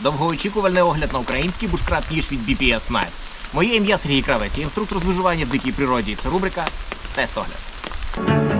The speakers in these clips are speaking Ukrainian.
Довгоочікувальний огляд на український бушкрафт ніж від BPS Knives. Моє ім'я Сергій Кравець, інструктор з виживання в дикій природі. Це рубрика Тест огляд.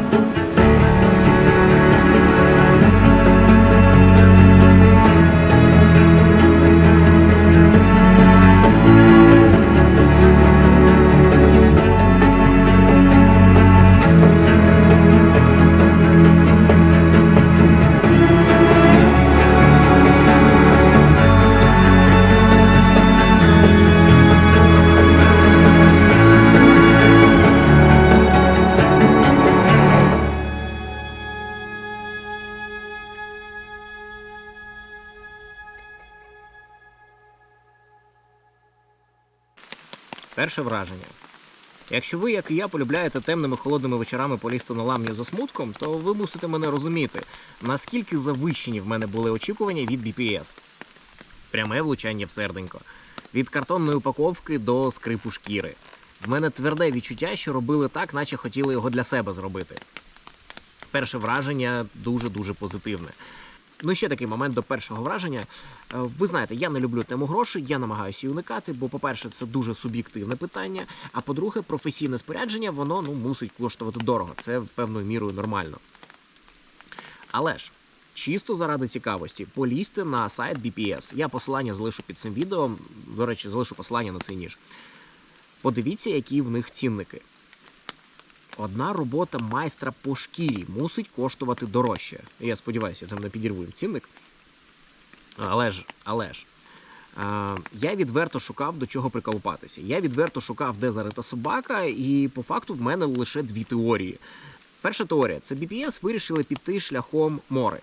Перше враження. Якщо ви, як і я, полюбляєте темними холодними вечорами полізти на ламню за смутком, то ви мусите мене розуміти, наскільки завищені в мене були очікування від BPS. Пряме влучання в серденько. Від картонної упаковки до скрипу шкіри. В мене тверде відчуття, що робили так, наче хотіли його для себе зробити. Перше враження дуже-дуже позитивне. Ну і ще такий момент до першого враження. Е, Ви знаєте, я не люблю тему грошей, я намагаюся її уникати, бо, по-перше, це дуже суб'єктивне питання. А по-друге, професійне спорядження воно ну, мусить коштувати дорого. Це певною мірою нормально. Але ж. Чисто заради цікавості, полізьте на сайт BPS. Я посилання залишу під цим відео. До речі, залишу посилання на цей ніж. Подивіться, які в них цінники. Одна робота майстра по шкірі мусить коштувати дорожче. Я сподіваюся, це не підірву їм цінник. Але ж, але ж. А, я відверто шукав до чого приколупатися. Я відверто шукав, де зарита собака, і по факту в мене лише дві теорії. Перша теорія це BPS вирішили піти шляхом мори.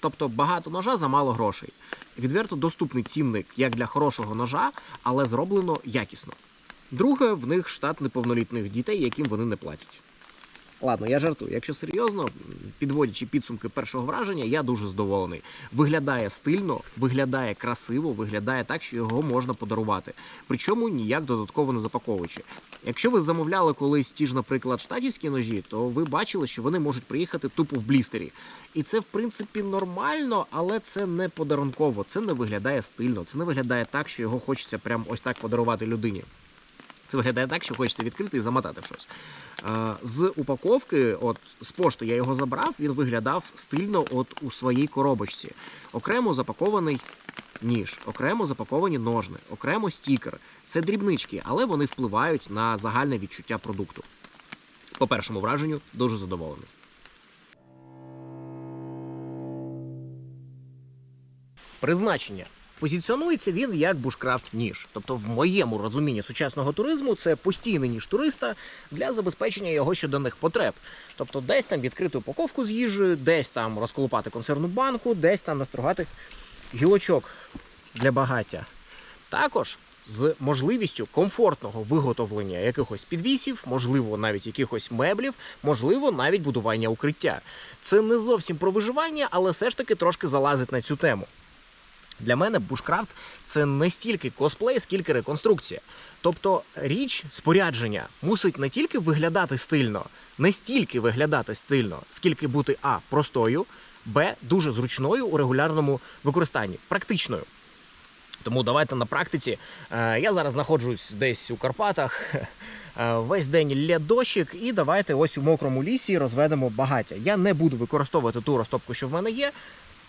Тобто багато ножа за мало грошей. Відверто доступний цінник як для хорошого ножа, але зроблено якісно. Друге, в них штат неповнолітних дітей, яким вони не платять. Ладно, я жартую. Якщо серйозно, підводячи підсумки першого враження, я дуже задоволений. Виглядає стильно, виглядає красиво, виглядає так, що його можна подарувати. Причому ніяк додатково не запаковуючи. Якщо ви замовляли колись ті ж, наприклад, штатівські ножі, то ви бачили, що вони можуть приїхати тупо в блістері. І це, в принципі, нормально, але це не подарунково. Це не виглядає стильно, це не виглядає так, що його хочеться прям ось так подарувати людині. Це виглядає так, що хочеться відкрити і замотати в щось. Е, З упаковки, от з пошту я його забрав, він виглядав стильно от у своїй коробочці. Окремо запакований ніж, окремо запаковані ножни, окремо стікер. Це дрібнички, але вони впливають на загальне відчуття продукту. По першому враженню дуже задоволений. Призначення. Позиціонується він як бушкрафт ніж. Тобто, в моєму розумінні сучасного туризму це постійний ніж туриста для забезпечення його щоденних потреб. Тобто, десь там відкрити упаковку з їжею, десь там розколупати консервну банку, десь там настрогати гілочок для багаття. Також з можливістю комфортного виготовлення якихось підвісів, можливо, навіть якихось меблів, можливо, навіть будування укриття. Це не зовсім про виживання, але все ж таки трошки залазить на цю тему. Для мене бушкрафт це не стільки косплей, скільки реконструкція. Тобто річ спорядження мусить не тільки виглядати стильно, не стільки виглядати стильно, скільки бути а простою, б дуже зручною у регулярному використанні, практичною. Тому давайте на практиці. Е, Я зараз знаходжусь десь у Карпатах. е, Весь день лє дощик, і давайте ось у мокрому лісі розведемо багаття. Я не буду використовувати ту розтопку, що в мене є.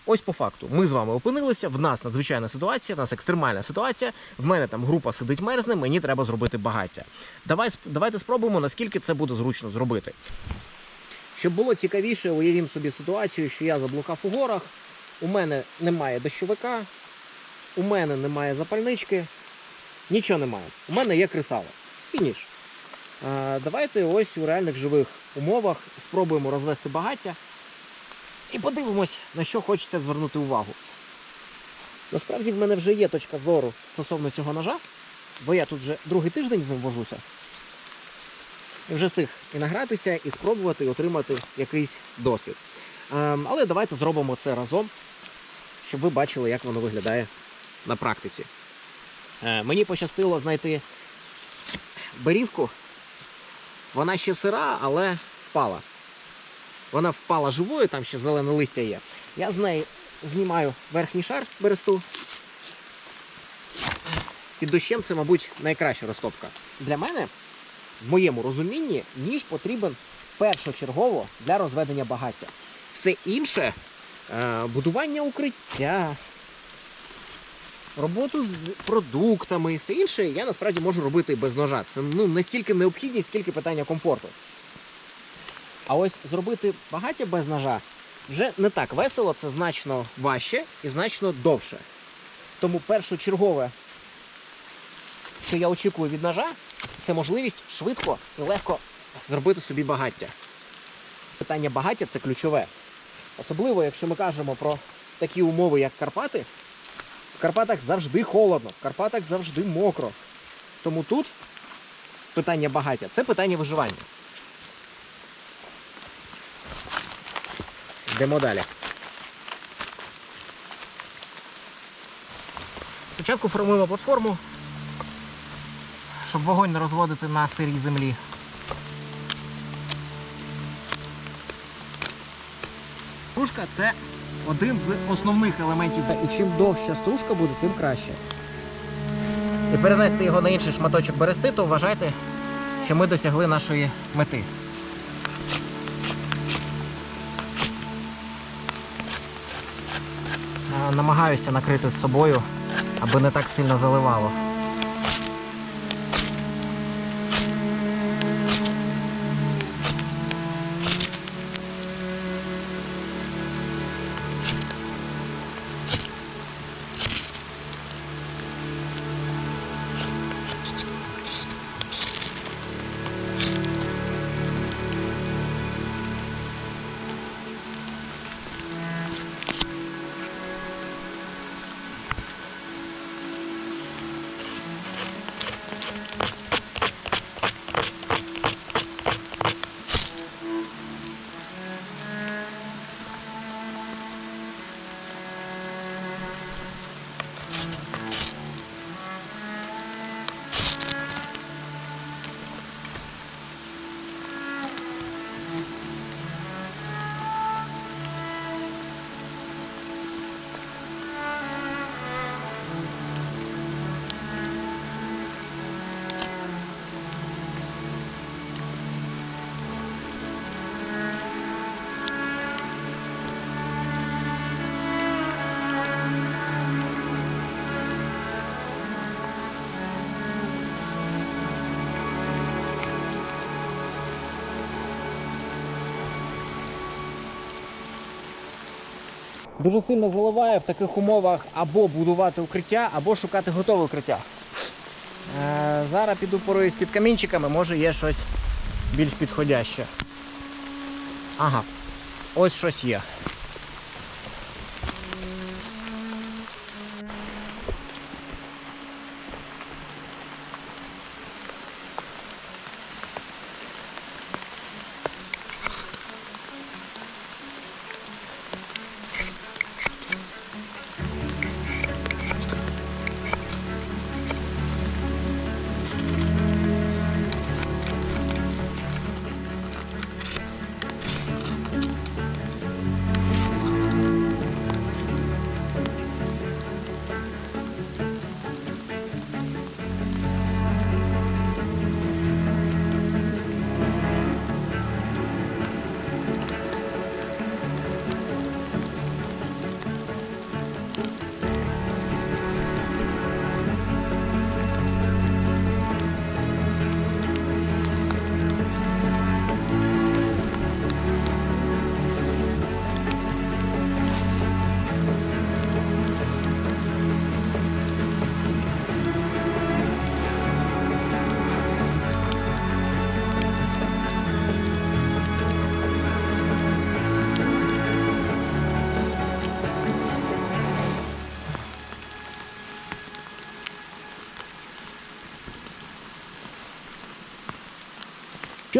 Ось по факту, ми з вами опинилися. В нас надзвичайна ситуація, в нас екстремальна ситуація. В мене там група сидить мерзне, мені треба зробити багаття. Давай давайте спробуємо, наскільки це буде зручно зробити. Щоб було цікавіше, уявімо собі ситуацію, що я заблукав у горах, у мене немає дощовика, у мене немає запальнички, нічого немає. У мене є кресало і ніж. Давайте ось у реальних живих умовах спробуємо розвести багаття і подивимось, на що хочеться звернути увагу. Насправді в мене вже є точка зору стосовно цього ножа, бо я тут вже другий тиждень з ним вожуся. І вже встиг і награтися, і спробувати і отримати якийсь досвід. Ем, але давайте зробимо це разом, щоб ви бачили, як воно виглядає на практиці. Е, мені пощастило знайти берізку. Вона ще сира, але впала. Вона впала живою, там ще зелене листя є. Я з неї знімаю верхній шар бересту під дощем це, мабуть, найкраща розтопка. Для мене, в моєму розумінні, ніж потрібен першочергово для розведення багаття. Все інше е, будування укриття, роботу з продуктами і все інше я насправді можу робити без ножа. Це ну, не стільки необхідність, скільки питання комфорту. А ось зробити багаття без ножа вже не так весело, це значно важче і значно довше. Тому першочергове, що я очікую від ножа, це можливість швидко і легко зробити собі багаття. Питання багаття це ключове. Особливо, якщо ми кажемо про такі умови, як Карпати, в Карпатах завжди холодно, в Карпатах завжди мокро. Тому тут питання багаття це питання виживання. Йдемо далі. Спочатку формуємо платформу, щоб вогонь не розводити на сирій землі. Стружка це один з основних елементів. І чим довша стружка буде, тим краще. І перенести його на інший шматочок берести, то вважайте, що ми досягли нашої мети. Намагаюся накрити з собою, аби не так сильно заливало. Дуже сильно заливає в таких умовах або будувати укриття, або шукати готове укриття. Е, зараз піду поруюсь під камінчиками, може є щось більш підходяще. Ага, ось щось є.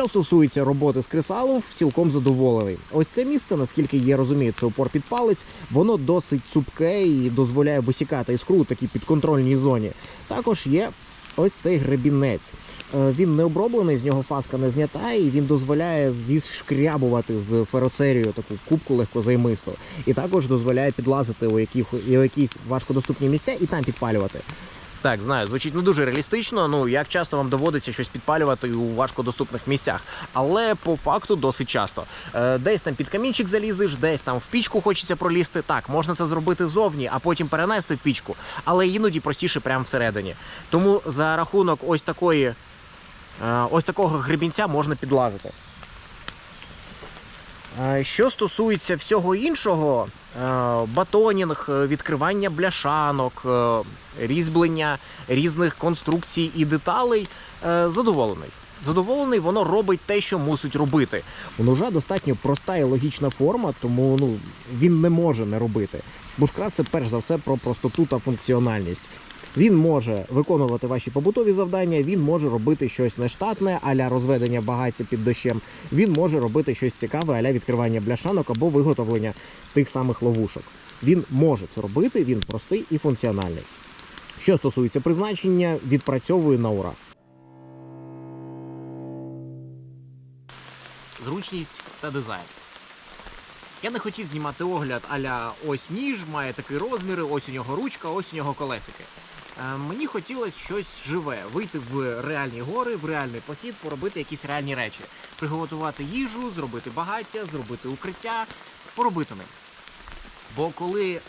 Що стосується роботи з кресалом, цілком задоволений. Ось це місце, наскільки я розумію, це упор під палець, воно досить цупке і дозволяє висікати іскру у такій підконтрольній зоні. Також є ось цей гребінець. Е, Він не оброблений, з нього фаска не знята, і він дозволяє зішкрябувати з фероцерію таку кубку легкозаймисту. І також дозволяє підлазити у якісь важкодоступні місця і там підпалювати. Так, знаю, звучить не дуже реалістично. Ну як часто вам доводиться щось підпалювати у важкодоступних місцях, але по факту досить часто. Е, десь там під камінчик залізеш, десь там в пічку хочеться пролізти. Так, можна це зробити зовні, а потім перенести в пічку, але іноді простіше прямо всередині. Тому за рахунок ось такої, е, ось такого гребінця можна підлазити. Е, Що стосується всього іншого, е, батонінг, е, відкривання бляшанок, різьблення різних конструкцій і деталей, задоволений. Задоволений, воно робить те, що мусить робити. Ножа достатньо проста і логічна форма, тому ну, він не може не робити. Бушкра це перш за все про простоту та функціональність. Він може виконувати ваші побутові завдання, він може робити щось нештатне, аля розведення багаття під дощем. Він може робити щось цікаве, аля відкривання бляшанок або виготовлення тих самих ловушок. Він може це робити, він простий і функціональний. Що стосується призначення, відпрацьовує на ура. Зручність та дизайн. Я не хотів знімати огляд аля ось ніж, має такий розмір, ось у нього ручка, ось у нього колесики. Е, мені хотілося щось живе, вийти в реальні гори, в реальний похід, поробити якісь реальні речі, приготувати їжу, зробити багаття, зробити укриття, поробити ним. Бо коли, е,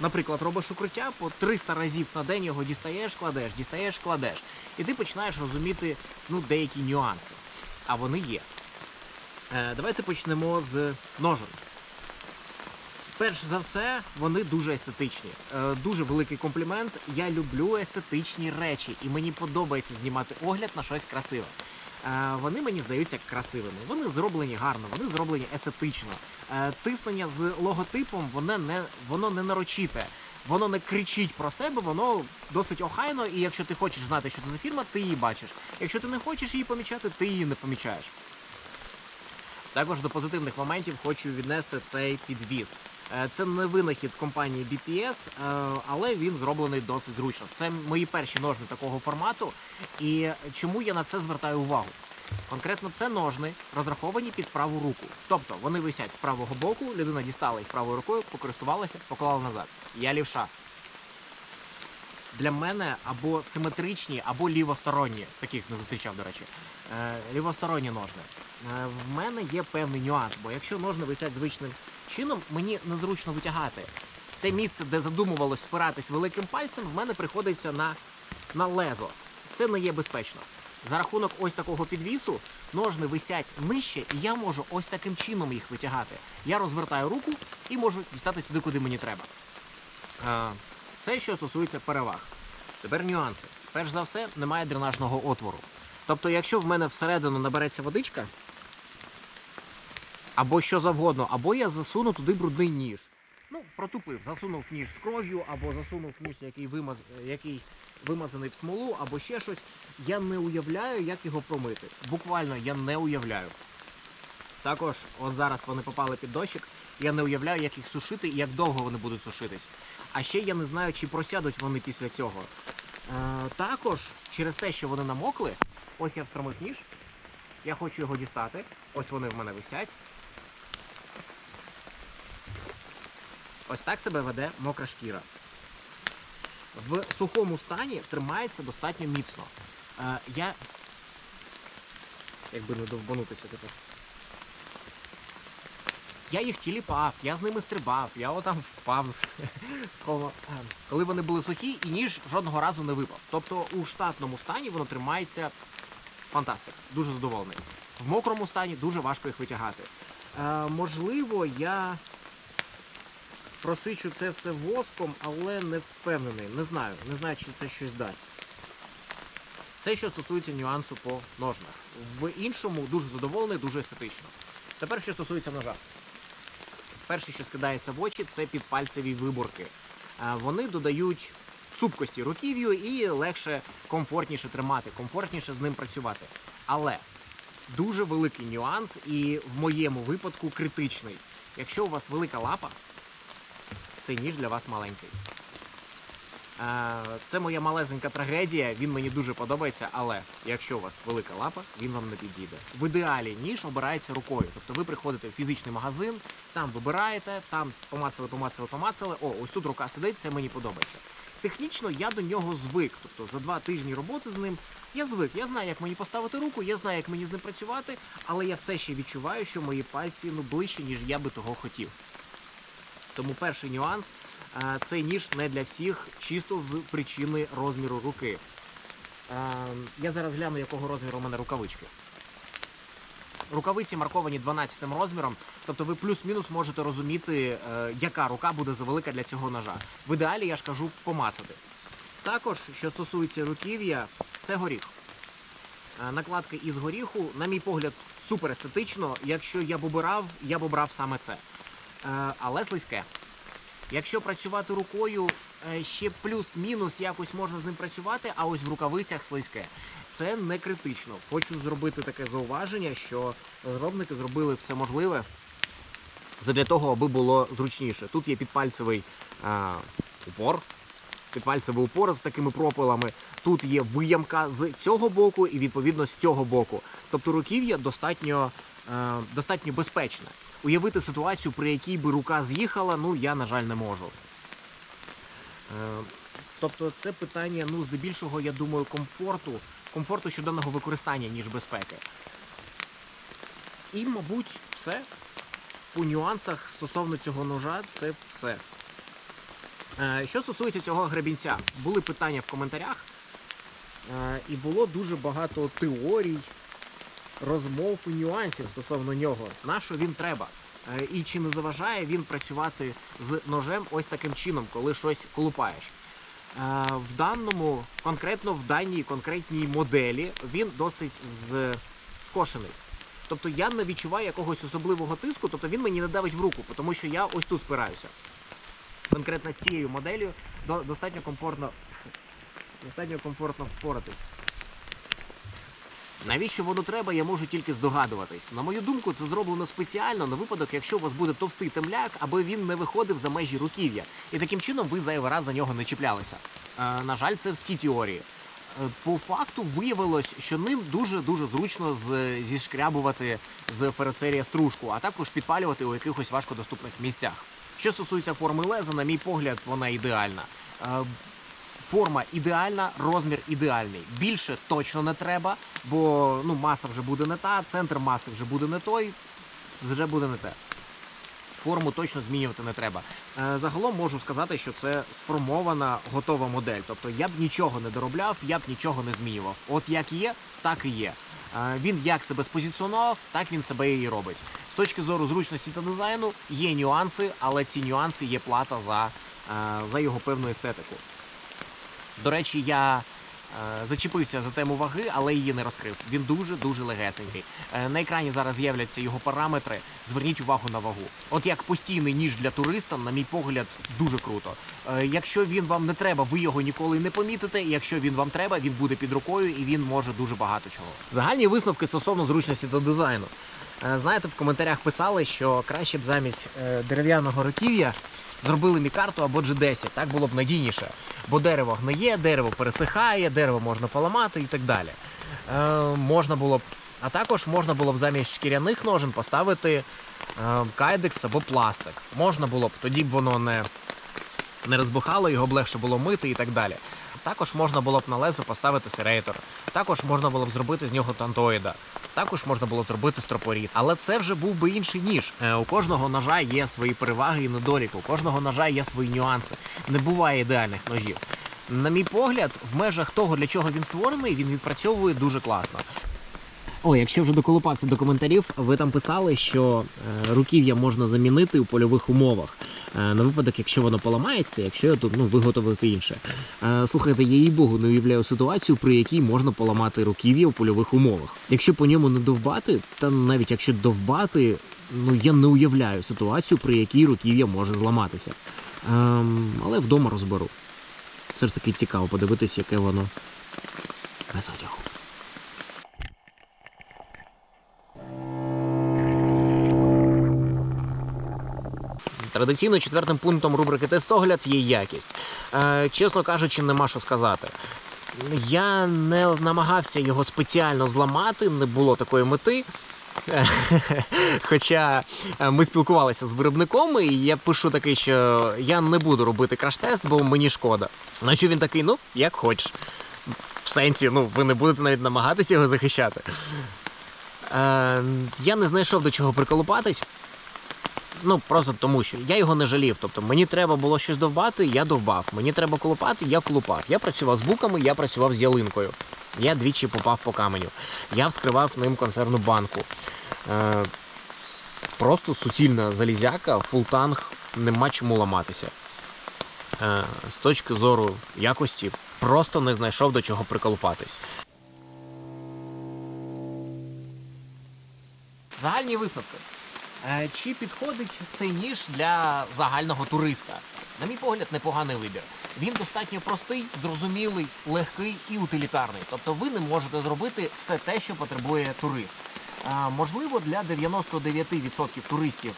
наприклад, робиш укриття, по 300 разів на день його дістаєш, кладеш, дістаєш, кладеш, і ти починаєш розуміти ну, деякі нюанси. А вони є. Е, давайте почнемо з ножен. Перш за все, вони дуже естетичні. Е, дуже великий комплімент. Я люблю естетичні речі, і мені подобається знімати огляд на щось красиве. Е, вони мені здаються красивими. Вони зроблені гарно, вони зроблені естетично. Е, тиснення з логотипом воно не, воно не нарочите. Воно не кричить про себе, воно досить охайно, і якщо ти хочеш знати, що це за фірма, ти її бачиш. Якщо ти не хочеш її помічати, ти її не помічаєш. Також до позитивних моментів хочу віднести цей підвіз. Е, Це не винахід компанії BPS, е, але він зроблений досить зручно. Це мої перші ножни такого формату. І чому я на це звертаю увагу? Конкретно це ножни розраховані під праву руку. Тобто вони висять з правого боку, людина дістала їх правою рукою, покористувалася, поклала назад. Я лівша. Для мене або симетричні, або лівосторонні. Таких не зустрічав, до речі. Е, лівосторонні ножни. В мене є певний нюанс, бо якщо ножни висять звичним чином, мені незручно витягати. Те місце, де задумувалось спиратись великим пальцем, в мене приходиться на, на лезо. Це не є безпечно. За рахунок ось такого підвісу ножни висять нижче, і я можу ось таким чином їх витягати. Я розвертаю руку і можу дістати туди, куди мені треба. Це що стосується переваг. Тепер нюанси. Перш за все, немає дренажного отвору. Тобто, якщо в мене всередину набереться водичка, або що завгодно, або я засуну туди брудний ніж. Ну, протупив, засунув ніж з кров'ю, або засунув ніж, який, вимаз... який вимазаний в смолу, або ще щось. Я не уявляю, як його промити. Буквально я не уявляю. Також, от зараз вони попали під дощик, я не уявляю, як їх сушити і як довго вони будуть сушитись. А ще я не знаю, чи просядуть вони після цього. Е, також, через те, що вони намокли, ось я встромив ніж, я хочу його дістати. Ось вони в мене висять. Ось так себе веде мокра шкіра. В сухому стані тримається достатньо міцно. Е, я. Якби не довбанутися тепер. Я їх тіліпав, я з ними стрибав, я отам впав. Е, Коли вони були сухі, і ніж жодного разу не випав. Тобто у штатному стані воно тримається фантастика. Дуже задоволений. В мокрому стані дуже важко їх витягати. Е, можливо, я просичу це все воском, але не впевнений. Не знаю. Не знаю, чи це щось дасть. Це що стосується нюансу по ножнах. В іншому дуже задоволений, дуже естетично. Тепер що стосується ножа. Перше, що скидається в очі, це підпальцеві виборки. Вони додають цупкості руків'ю і легше, комфортніше тримати, комфортніше з ним працювати. Але дуже великий нюанс, і в моєму випадку критичний. Якщо у вас велика лапа, цей ніж для вас маленький. Е, Це моя малесенька трагедія, він мені дуже подобається, але якщо у вас велика лапа, він вам не підійде. В ідеалі ніж обирається рукою. Тобто ви приходите в фізичний магазин, там вибираєте, там помацали, помацали, помацали. О, ось тут рука сидить, це мені подобається. технічно я до нього звик. Тобто за два тижні роботи з ним я звик. Я знаю, як мені поставити руку, я знаю, як мені з ним працювати, але я все ще відчуваю, що мої пальці ну ближче, ніж я би того хотів. Тому перший нюанс е, цей ніж не для всіх, чисто з причини розміру руки. Е, Я зараз гляну, якого розміру у мене рукавички. Рукавиці марковані 12 розміром, тобто ви плюс-мінус можете розуміти, е, яка рука буде завелика для цього ножа. В ідеалі я ж кажу помацати. Також, що стосується руків'я, це горіх. Накладка із горіху, на мій погляд, супер естетично. Якщо я б обирав, я б обрав саме це. Е, Але слизьке. Якщо працювати рукою, е, ще плюс-мінус якось можна з ним працювати, а ось в рукавицях слизьке. Це не критично. Хочу зробити таке зауваження, що розробники зробили все можливе для того, аби було зручніше. Тут є підпальцевий а, упор, підпальцевий упор з такими пропилами. Тут є виямка з цього боку і відповідно з цього боку. Тобто руків'я достатньо, е, достатньо безпечне. Уявити ситуацію, при якій би рука з'їхала, ну я, на жаль, не можу. Е, Тобто це питання, ну, здебільшого, я думаю, комфорту, комфорту щоденного використання, ніж безпеки. І, мабуть, все. По нюансах стосовно цього ножа, це все. Е, Що стосується цього гребінця, були питання в коментарях, е, і було дуже багато теорій, розмов і нюансів стосовно нього. На що він треба? Е, І чи не заважає він працювати з ножем ось таким чином, коли щось колупаєш? Е, В даному, конкретно в даній конкретній моделі, він досить скошений. Тобто я не відчуваю якогось особливого тиску, тобто він мені не давить в руку, тому що я ось тут спираюся. Конкретно з цією моделлю достатньо комфортно, достатньо комфортно впоратись. Навіщо воно треба, я можу тільки здогадуватись. На мою думку, це зроблено спеціально на випадок, якщо у вас буде товстий темляк, аби він не виходив за межі руків'я. І таким чином ви зайвий раз за нього не чіплялися. Е, на жаль, це всі теорії. Е, По факту виявилось, що ним дуже-дуже зручно з, зішкрябувати з ферицерія стружку, а також підпалювати у якихось важкодоступних місцях. Що стосується форми леза, на мій погляд, вона ідеальна. Форма ідеальна, розмір ідеальний. Більше точно не треба, бо ну, маса вже буде не та, центр маси вже буде не той, вже буде не те. Форму точно змінювати не треба. Е, загалом можу сказати, що це сформована готова модель. Тобто я б нічого не доробляв, я б нічого не змінював. От як є, так і є. Е, він як себе спозиціонував, так він себе і робить. З точки зору зручності та дизайну є нюанси, але ці нюанси є плата за, е, за його певну естетику. До речі, я е, зачепився за тему ваги, але її не розкрив. Він дуже дуже легесенький. Е, на екрані зараз з'являться його параметри. Зверніть увагу на вагу. От як постійний ніж для туриста, на мій погляд, дуже круто. Е, якщо він вам не треба, ви його ніколи не помітите. Якщо він вам треба, він буде під рукою і він може дуже багато чого. Загальні висновки стосовно зручності та дизайну. Знаєте, в коментарях писали, що краще б замість дерев'яного руків'я зробили мікарту або G10, так було б надійніше. Бо дерево гниє, дерево пересихає, дерево можна поламати і так далі. Е, можна було б, а також можна було б замість шкіряних ножен поставити е, кайдекс або пластик. Можна було б, тоді б воно не, не розбухало, його б легше було мити і так далі. Також можна було б на лезо поставити серейтор. Також можна було б зробити з нього тантоїда. Також можна було зробити стропоріз. Але це вже був би інший ніж. Е, у кожного ножа є свої переваги і недоліки, у кожного ножа є свої нюанси. Не буває ідеальних ножів. На мій погляд, в межах того, для чого він створений, він відпрацьовує дуже класно. О, якщо вже доколупатися до коментарів, ви там писали, що е, руків'я можна замінити у польових умовах. Е, на випадок, якщо воно поламається, якщо я тут ну, виготовити інше. Е, слухайте, я їй богу не уявляю ситуацію, при якій можна поламати руків'я у польових умовах. Якщо по ньому не довбати, та навіть якщо довбати, ну я не уявляю ситуацію, при якій руків'я може зламатися. Ем, але вдома розберу. Все ж таки цікаво подивитись, яке воно без одягу. Традиційно четвертим пунктом рубрики Тестогляд є якість. Е, чесно кажучи, нема що сказати. Я не намагався його спеціально зламати, не було такої мети. Хоча е, ми спілкувалися з виробником, і я пишу такий, що я не буду робити краш-тест, бо мені шкода. На що він такий, ну, як хочеш. В сенсі, ну, ви не будете навіть намагатися його захищати. Е, я не знайшов до чого приколупатись. Ну, просто тому що я його не жалів. Тобто мені треба було щось довбати, я довбав. Мені треба колупати, я колупав. Я працював з буками, я працював з ялинкою. Я двічі попав по каменю. Я вскривав ним консервну банку. Е, просто суцільна залізяка, фултанг, нема чому ламатися. Е, з точки зору якості, просто не знайшов до чого приколупатись. Загальні висновки. Е, Чи підходить цей ніж для загального туриста? На мій погляд, непоганий вибір. Він достатньо простий, зрозумілий, легкий і утилітарний. Тобто ви не можете зробити все те, що потребує турист. Е, Можливо, для 99% туристів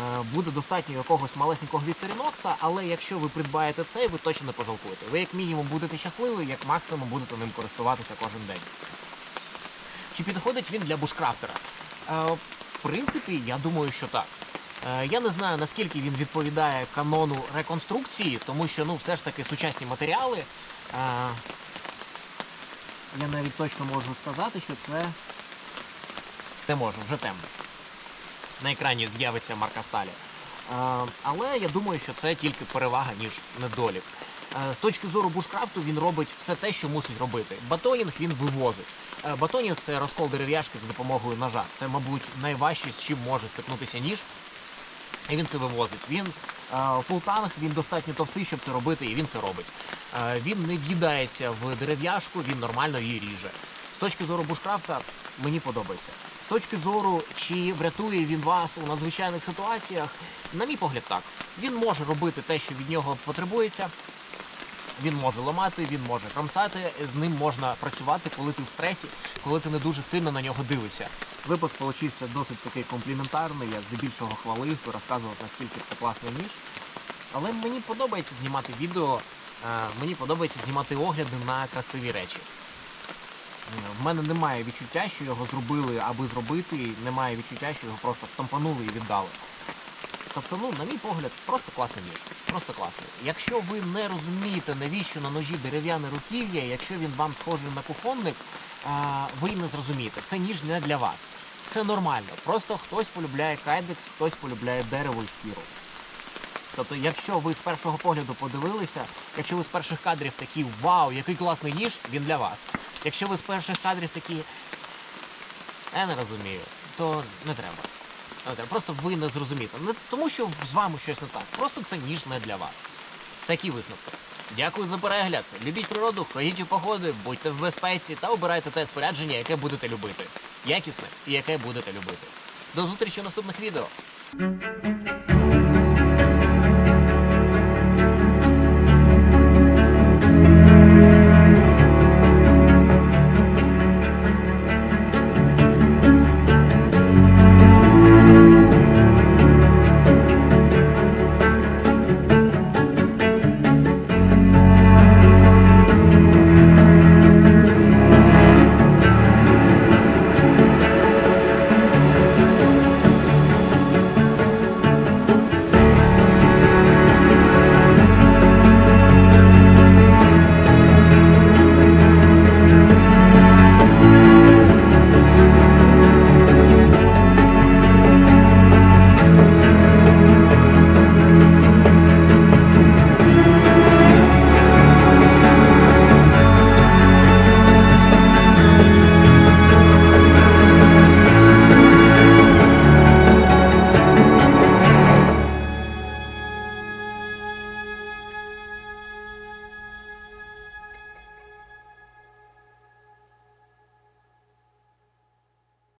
е, буде достатньо якогось малесенького Вікторінокса, але якщо ви придбаєте цей, ви точно не пожалкуєте. Ви як мінімум будете щасливі, як максимум будете ним користуватися кожен день. Чи підходить він для бушкрафтера? Принципі, я думаю, що так. Е, я не знаю, наскільки він відповідає канону реконструкції, тому що ну, все ж таки сучасні матеріали. Е, я навіть точно можу сказати, що це. Не можу, вже темно. На екрані з'явиться марка сталі. Е, але я думаю, що це тільки перевага, ніж недолік. Е, З точки зору бушкрафту він робить все те, що мусить робити. Батонінг він вивозить. Е, Батонінг це розкол дерев'яшки за допомогою ножа. Це, мабуть, найважче, з чим може стикнутися ніж. І він це вивозить. Він е, фултанг, він достатньо товстий, щоб це робити, і він це робить. Е, Він не в'їдається в дерев'яшку, він нормально її ріже. З точки зору бушкрафта мені подобається. З точки зору, чи врятує він вас у надзвичайних ситуаціях, на мій погляд, так. Він може робити те, що від нього потребується. Він може ламати, він може кромсати, з ним можна працювати, коли ти в стресі, коли ти не дуже сильно на нього дивишся. Випуск получився досить такий компліментарний, я здебільшого хвалив, розказував, наскільки це класний ніж. Але мені подобається знімати відео, е, мені подобається знімати огляди на красиві речі. В мене немає відчуття, що його зробили, аби зробити, немає відчуття, що його просто штампанули і віддали. Тобто, ну, на мій погляд, просто класний ніж. Просто класний. Якщо ви не розумієте, навіщо на ножі дерев'яне руків'я, якщо він вам схожий на кухонник, ви не зрозумієте. Це ніж не для вас. Це нормально. Просто хтось полюбляє кайдекс, хтось полюбляє дерево і шкіру. Тобто, якщо ви з першого погляду подивилися, якщо ви з перших кадрів такі вау, який класний ніж, він для вас. Якщо ви з перших кадрів такі я не розумію, то. Не треба. Просто ви не зрозумієте. Не тому, що з вами щось не так. Просто це ніж не для вас. Такі висновки. Дякую за перегляд. Любіть природу, ходіть у погоди, будьте в безпеці та обирайте те спорядження, яке будете любити. Якісне і яке будете любити. До зустрічі у наступних відео.